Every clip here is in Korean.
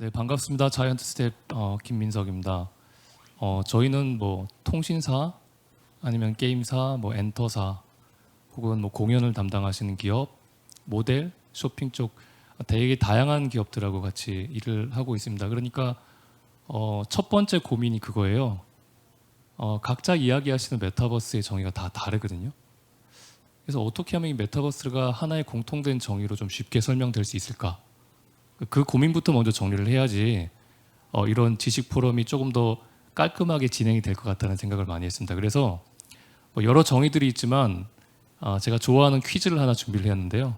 네 반갑습니다. 자이언트 스텝 어, 김민석입니다. 어, 저희는 뭐 통신사 아니면 게임사, 뭐 엔터사 혹은 뭐 공연을 담당하시는 기업, 모델, 쇼핑 쪽 되게 다양한 기업들하고 같이 일을 하고 있습니다. 그러니까 어, 첫 번째 고민이 그거예요. 어, 각자 이야기하시는 메타버스의 정의가 다 다르거든요. 그래서 어떻게 하면 이 메타버스가 하나의 공통된 정의로 좀 쉽게 설명될 수 있을까? 그 고민부터 먼저 정리를 해야지 어, 이런 지식 포럼이 조금 더 깔끔하게 진행이 될 것 같다는 생각을 많이 했습니다. 그래서 뭐 여러 정의들이 있지만 아, 제가 좋아하는 퀴즈를 하나 준비를 했는데요.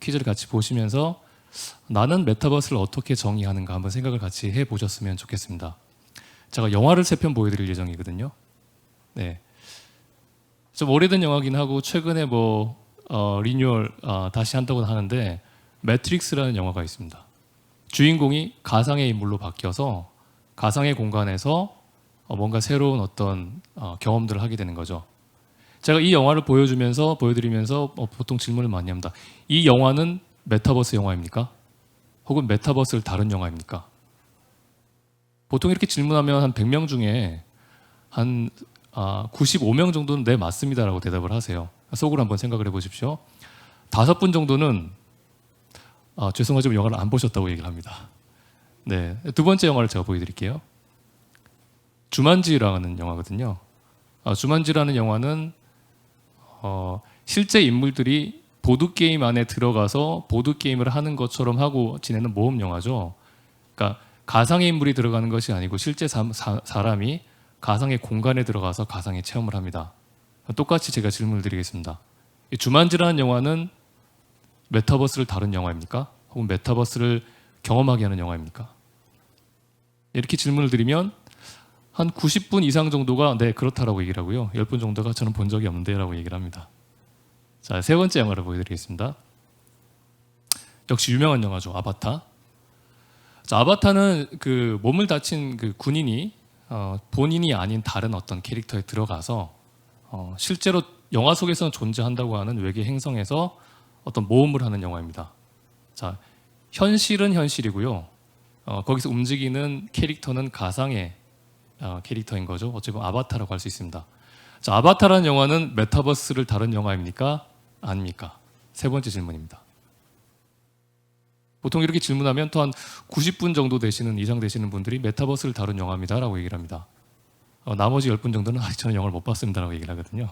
퀴즈를 같이 보시면서 나는 메타버스를 어떻게 정의하는가 한번 생각을 같이 해 보셨으면 좋겠습니다. 제가 영화를 세 편 보여드릴 예정이거든요. 네, 좀 오래된 영화긴 하고 최근에 뭐 어, 리뉴얼 어, 다시 한다고 하는데 매트릭스라는 영화가 있습니다. 주인공이 가상의 인물로 바뀌어서 가상의 공간에서 어, 뭔가 새로운 어떤 어, 경험들을 하게 되는 거죠. 제가 이 영화를 보여주면서 보여드리면서 어, 보통 질문을 많이 합니다. 이 영화는 메타버스 영화입니까? 혹은 메타버스를 다룬 영화입니까? 보통 이렇게 질문하면 한 100명 중에 한 아, 95명 정도는 네 맞습니다라고 대답을 하세요. 속으로 한번 생각을 해보십시오. 다섯 분 정도는 아, 죄송하지만 영화를 안 보셨다고 얘기를 합니다. 네, 두 번째 영화를 제가 보여드릴게요. 주만지라는 영화거든요. 아, 주만지라는 영화는 어, 실제 인물들이 보드 게임 안에 들어가서 보드 게임을 하는 것처럼 하고 지내는 모험 영화죠. 그러니까 가상의 인물이 들어가는 것이 아니고 실제 사, 람이 가상의 공간에 들어가서 가상의 체험을 합니다. 똑같이 제가 질문을 드리겠습니다. 이 주만지라는 영화는 메타버스를 다룬 영화입니까? 혹은 메타버스를 경험하게 하는 영화입니까? 이렇게 질문을 드리면 한 90분 이상 정도가 네 그렇다라고 얘기를 하고요. 10분 정도가 저는 본 적이 없는데 라고 얘기를 합니다. 자, 세 번째 영화를 보여드리겠습니다. 역시 유명한 영화죠. 아바타. 자, 아바타는 그 몸을 다친 그 군인이 어, 본인이 아닌 다른 어떤 캐릭터에 들어가서 어, 실제로 영화 속에서는 존재한다고 하는 외계 행성에서 어떤 모험을 하는 영화입니다. 자, 현실은 현실이고요. 어, 거기서 움직이는 캐릭터는 가상의 어, 캐릭터인 거죠. 어찌 보면 아바타라고 할 수 있습니다. 자, 아바타라는 영화는 메타버스를 다룬 영화입니까? 아닙니까? 세 번째 질문입니다. 보통 이렇게 질문하면 또 한 90분 정도 되시는 이상 되시는 분들이 메타버스를 다룬 영화입니다라고 얘기를 합니다. 어, 나머지 10분 정도는 아, 저는 영화를 못 봤습니다라고 얘기를 하거든요.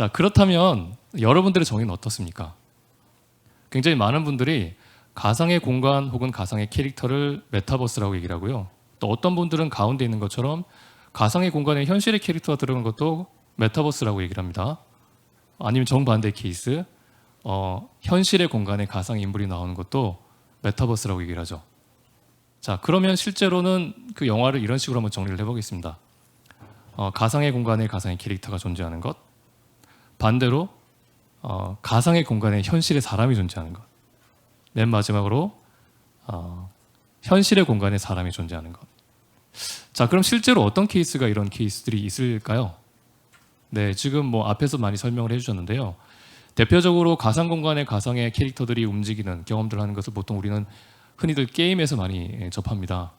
자, 그렇다면 여러분들의 정의는 어떻습니까? 굉장히 많은 분들이 가상의 공간 혹은 가상의 캐릭터를 메타버스라고 얘기를 하고요. 또 어떤 분들은 가운데 있는 것처럼 가상의 공간에 현실의 캐릭터가 들어간 것도 메타버스라고 얘기를 합니다. 아니면 정반대 케이스, 어, 현실의 공간에 가상 인물이 나오는 것도 메타버스라고 얘기를 하죠. 자, 그러면 실제로는 그 영화를 이런 식으로 한번 정리를 해보겠습니다. 어, 가상의 공간에 가상의 캐릭터가 존재하는 것, 반대로 어, 가상의 공간에 현실의 사람이 존재하는 것, 맨 마지막으로 어, 현실의 공간에 사람이 존재하는 것. 자, 그럼 실제로 어떤 케이스가 이런 케이스들이 있을까요? 네, 지금 뭐 앞에서 많이 설명을 해주셨는데요. 대표적으로 가상 공간의 가상의 캐릭터들이 움직이는 경험들을 하는 것을 보통 우리는 흔히들 게임에서 많이 예, 접합니다.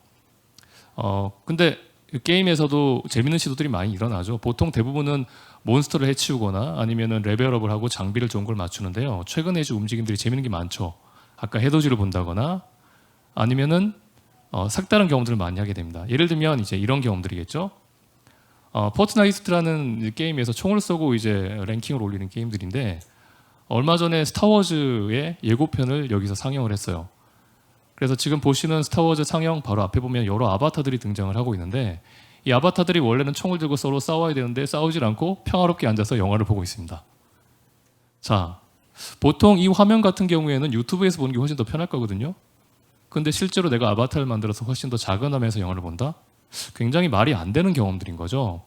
어, 근데 그 게임에서도 재밌는 시도들이 많이 일어나죠. 보통 대부분은 몬스터를 해치우거나 아니면은 레벨업을 하고 장비를 좋은 걸 맞추는데요. 최근에 이제 움직임들이 재밌는 게 많죠. 아까 해돋이를 본다거나 아니면은 어, 색다른 경험들을 많이 하게 됩니다. 예를 들면 이제 이런 경험들이겠죠. 어, 포트나이트라는 게임에서 총을 쏘고 이제 랭킹을 올리는 게임들인데 얼마 전에 스타워즈의 예고편을 여기서 상영을 했어요. 그래서 지금 보시는 스타워즈 상영 바로 앞에 보면 여러 아바타들이 등장을 하고 있는데 이 아바타들이 원래는 총을 들고 서로 싸워야 되는데 싸우질 않고 평화롭게 앉아서 영화를 보고 있습니다. 자, 보통 이 화면 같은 경우에는 유튜브에서 보는 게 훨씬 더 편할 거거든요. 근데 실제로 내가 아바타를 만들어서 훨씬 더 작은 화면에서 영화를 본다? 굉장히 말이 안 되는 경험들인 거죠.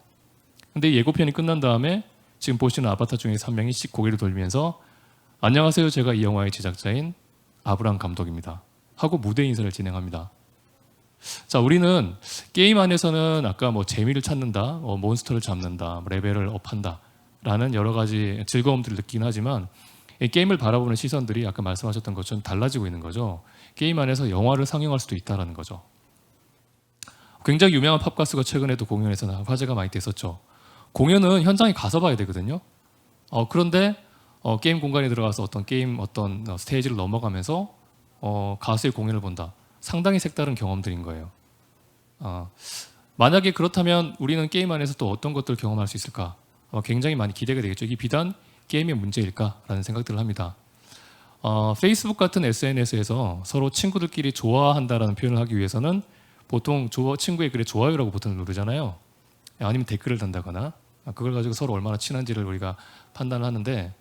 근데 예고편이 끝난 다음에 지금 보시는 아바타 중에서 한 명이 고개를 돌리면서 안녕하세요. 제가 이 영화의 제작자인 아브람 감독입니다. 하고 무대 인사를 진행합니다. 자, 우리는 게임 안에서는 아까 뭐 재미를 찾는다, 뭐 몬스터를 잡는다, 뭐 레벨을 업한다, 라는 여러 가지 즐거움들을 느끼긴 하지만 이 게임을 바라보는 시선들이 아까 말씀하셨던 것처럼 달라지고 있는 거죠. 게임 안에서 영화를 상영할 수도 있다라는 거죠. 굉장히 유명한 팝 가수가 최근에도 공연에서 화제가 많이 됐었죠. 공연은 현장에 가서 봐야 되거든요. 어, 그런데 어, 게임 공간에 들어가서 어떤 게임 어떤 어, 스테이지를 넘어가면서 어, 가수의 공연을 본다. 상당히 색다른 경험들인 거예요. 어, 만약에 그렇다면 우리는 게임 안에서 또 어떤 것들을 경험할 수 있을까? 어, 굉장히 많이 기대가 되겠죠. 이게 비단 게임의 문제일까라는 생각들을 합니다. 어, 페이스북 같은 SNS에서 서로 친구들끼리 좋아한다라는 표현을 하기 위해서는 보통 조, 친구의 글에 좋아요라고 버튼을 누르잖아요. 아니면 댓글을 단다거나 아, 그걸 가지고 서로 얼마나 친한지를 우리가 판단을 하는데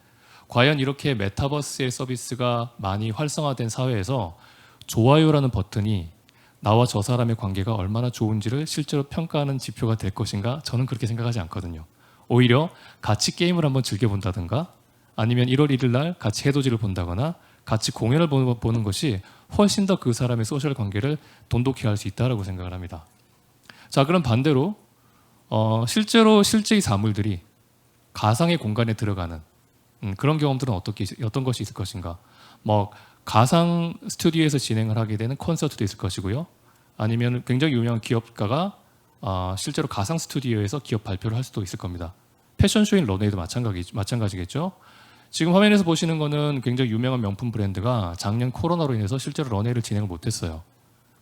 과연 이렇게 메타버스의 서비스가 많이 활성화된 사회에서 좋아요라는 버튼이 나와 저 사람의 관계가 얼마나 좋은지를 실제로 평가하는 지표가 될 것인가? 저는 그렇게 생각하지 않거든요. 오히려 같이 게임을 한번 즐겨본다든가 아니면 1월 1일 날 같이 해돋이를 본다거나 같이 공연을 보- 보는 것이 훨씬 더 그 사람의 소셜 관계를 돈독히 할 수 있다라고 생각을 합니다. 자, 그럼 반대로 어, 실제로 실제의 사물들이 가상의 공간에 들어가는 음, 그런 경험들은 어떻게 있- 어떤 것이 있을 것인가? 뭐 가상 스튜디오에서 진행을 하게 되는 콘서트도 있을 것이고요. 아니면 굉장히 유명한 기업가가 아, 실제로 가상 스튜디오에서 기업 발표를 할 수도 있을 겁니다. 패션쇼인 런웨이도 마찬가지, 마찬가지겠죠. 지금 화면에서 보시는 거는 굉장히 유명한 명품 브랜드가 작년 코로나로 인해서 실제로 런웨이를 진행을 못했어요.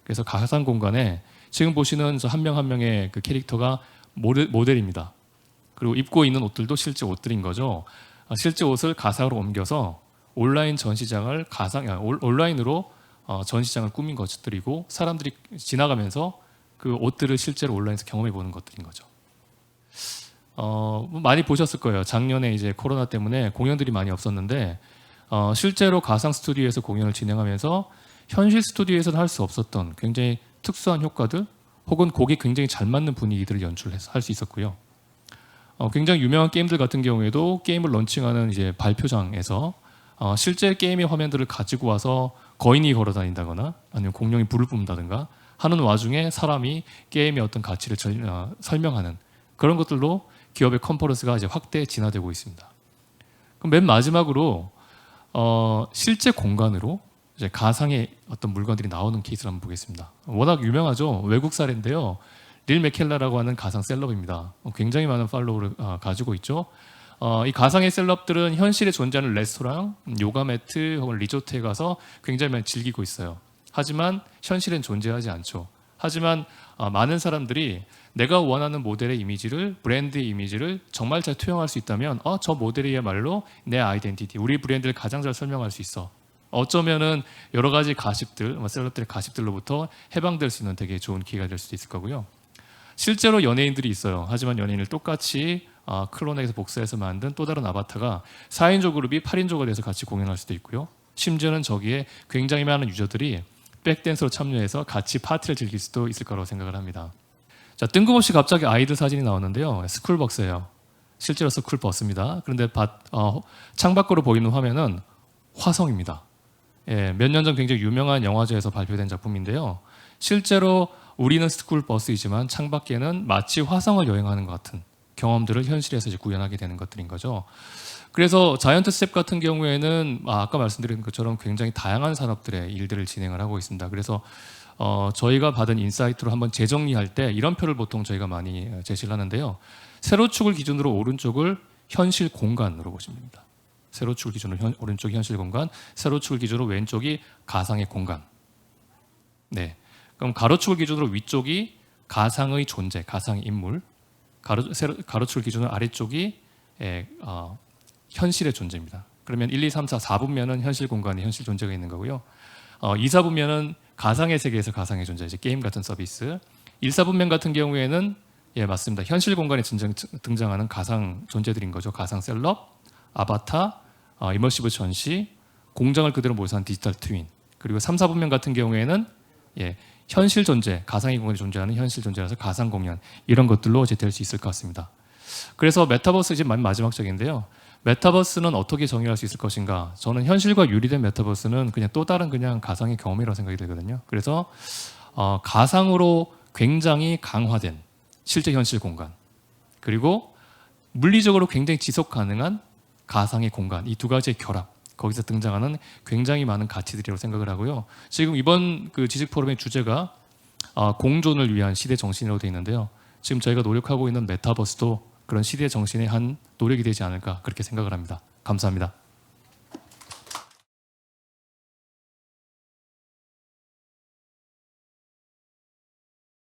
그래서 가상 공간에 지금 보시는 저한명한 명의 그 캐릭터가 모델, 모델입니다. 그리고 입고 있는 옷들도 실제 옷들인 거죠. 아, 실제 옷을 가상으로 옮겨서 온라인 전시장을 가상 아, 올- 온라인으로 어, 전시장을 꾸민 것들이고 사람들이 지나가면서 그 옷들을 실제로 온라인에서 경험해 보는 것들인 거죠. 어, 뭐 많이 보셨을 거예요. 작년에 이제 코로나 때문에 공연들이 많이 없었는데 어, 실제로 가상 스튜디오에서 공연을 진행하면서 현실 스튜디오에서는 할 수 없었던 굉장히 특수한 효과들 혹은 곡이 굉장히 잘 맞는 분위기들을 연출해서 할 수 있었고요. 어, 굉장히 유명한 게임들 같은 경우에도 게임을 런칭하는 이제 발표장에서 어, 실제 게임의 화면들을 가지고 와서 거인이 걸어 다닌다거나 아니면 공룡이 불을 뿜다든가 하는 와중에 사람이 게임의 어떤 가치를 절- 어, 설명하는 그런 것들로 기업의 컨퍼런스가 이제 확대 진화되고 있습니다. 그럼 맨 마지막으로 어, 실제 공간으로 이제 가상의 어떤 물건들이 나오는 케이스를 한번 보겠습니다. 워낙 유명하죠. 외국 사례인데요. 릴 맥켈라라고 하는 가상 셀럽입니다. 어, 굉장히 많은 팔로우를 어, 가지고 있죠. 어, 이 가상의 셀럽들은 현실에 존재하는 레스토랑, 음, 요가 매트 혹은 리조트에 가서 굉장히 많이 즐기고 있어요. 하지만 현실엔 존재하지 않죠. 하지만 어, 많은 사람들이 내가 원하는 모델의 이미지를 브랜드의 이미지를 정말 잘 투영할 수 있다면 어, 저 모델이야말로 내 아이덴티티, 우리 브랜드를 가장 잘 설명할 수 있어. 어쩌면은 여러 가지 가십들, 뭐 셀럽들의 가십들로부터 해방될 수 있는 되게 좋은 기회가 될 수도 있을 거고요. 실제로 연예인들이 있어요. 하지만 연예인을 똑같이 아, 클론에서 복사해서 만든 또 다른 아바타가 4인조 그룹이 8인조가 돼서 같이 공연할 수도 있고요. 심지어는 저기에 굉장히 많은 유저들이 백댄서로 참여해서 같이 파티를 즐길 수도 있을 거라고 생각을 합니다. 자, 뜬금없이 갑자기 아이들 사진이 나오는데요. 스쿨버스예요. 실제로 스쿨버스입니다. 그런데 밭, 어, 창밖으로 보이는 화면은 화성입니다. 예, 몇 년 전 굉장히 유명한 영화제에서 발표된 작품인데요. 실제로 우리는 스쿨버스이지만 창밖에는 마치 화성을 여행하는 것 같은 경험들을 현실에서 이제 구현하게 되는 것들인 거죠. 그래서 자이언트 스텝 같은 경우에는 아, 아까 말씀드린 것처럼 굉장히 다양한 산업들의 일들을 진행을 하고 있습니다. 그래서 어, 저희가 받은 인사이트로 한번 재정리할 때 이런 표를 보통 저희가 많이 제시를 하는데요. 세로축을 기준으로 오른쪽을 현실 공간으로 보시면 됩니다. 세로축을 기준으로 현, 오른쪽이 현실 공간, 세로축을 기준으로 왼쪽이 가상의 공간. 네. 그럼 가로축을 기준으로 위쪽이 가상의 존재, 가상의 인물, 가로, 세로, 가로축을 기준으로 아래쪽이 예, 어, 현실의 존재입니다. 그러면 1, 2, 3, 4, 4분면은 현실 공간에 현실 존재가 있는 거고요. 어, 2, 4분면은 가상의 세계에서 가상의 존재, 이제 게임 같은 서비스. 1, 4분면 같은 경우에는 예 맞습니다. 현실 공간에 등장, 등장하는 가상 존재들인 거죠. 가상 셀럽, 아바타, 어, 이머시브 전시, 공장을 그대로 모사한 디지털 트윈. 그리고 3, 4분면 같은 경우에는 예, 현실 존재, 가상의 공간에 존재하는 현실 존재라서 가상 공연 이런 것들로 이제 될 수 있을 것 같습니다. 그래서 메타버스 이제 맨 마지막적인데요. 메타버스는 어떻게 정의할 수 있을 것인가? 저는 현실과 유리된 메타버스는 그냥 또 다른 그냥 가상의 경험이라고 생각이 들거든요. 그래서 어, 가상으로 굉장히 강화된 실제 현실 공간 그리고 물리적으로 굉장히 지속 가능한 가상의 공간 이 두 가지의 결합 거기서 등장하는 굉장히 많은 가치들이라고 생각을 하고요. 지금 이번 그 지식 포럼의 주제가 아, 공존을 위한 시대 정신이라고 되어 있는데요. 지금 저희가 노력하고 있는 메타버스도 그런 시대 정신의 한 노력이 되지 않을까 그렇게 생각을 합니다. 감사합니다.